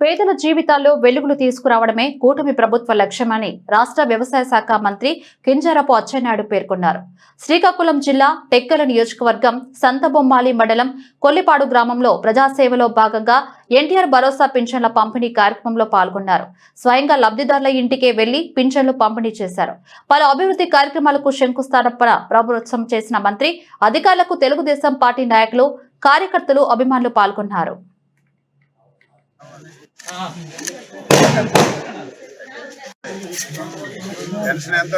పేదల జీవితాల్లో వెలుగులు తీసుకురావడమే కూటమి ప్రభుత్వ లక్ష్యమని రాష్ట్ర వ్యవసాయ శాఖ మంత్రి కింజారపు అచ్చెన్నాయుడు పేర్కొన్నారు. శ్రీకాకుళం జిల్లా టెక్కల నియోజకవర్గం సంతబొమ్మాలి మండలం కొల్లిపాడు గ్రామంలో ప్రజాసేవలో భాగంగా ఎన్టీఆర్ భరోసా పింఛన్ల పంపిణీ కార్యక్రమంలో పాల్గొన్నారు. స్వయంగా లబ్ధిదారుల ఇంటికే వెళ్ళి పింఛన్లు పంపిణీ చేశారు. పలు అభివృద్ధి కార్యక్రమాలకు శంకుస్థాపన ప్రభుత్వం చేసిన మంత్రి అధికారులకు తెలుగుదేశం పార్టీ నాయకులు కార్యకర్తలు అభిమానులు పాల్గొన్నారు. పెన్షన్ ఎంత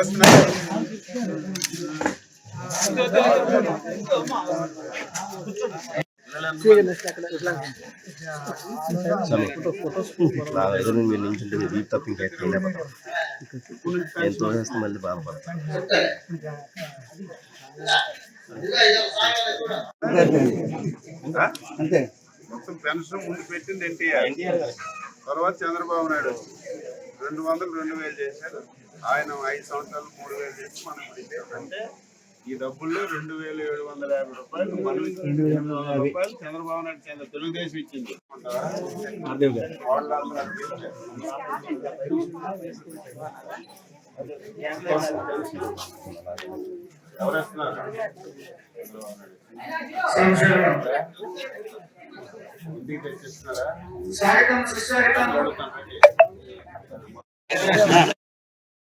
ఎదురు మీరు మీరు వీపు తప్ప ఇంకా ఎక్కడ నేను తోసేస్తే మళ్ళీ బాధపడతాను. ఆ? మొత్తం పెన్షన్ ముందు పెట్టింది ఎన్టీఆర్. తర్వాత చంద్రబాబు నాయుడు. రెండు వందలు రెండు వేలు చేశారు ఆయన ఐదు సంవత్సరాలు మూడు వేలు చేసి మనం ఇప్పుడు. అంటే ఈ డబ్బుల్లో రెండు వేల ఏడు వందల యాభై రూపాయలు మనం ఇచ్చింది ఎనిమిది వందల రూపాయలు చంద్రబాబు నాయుడు చంద్ర తెలుగుదేశం ఇచ్చింది వాళ్ళందరూ ఎవరు వస్తున్నారు తెచ్చిస్తున్నారా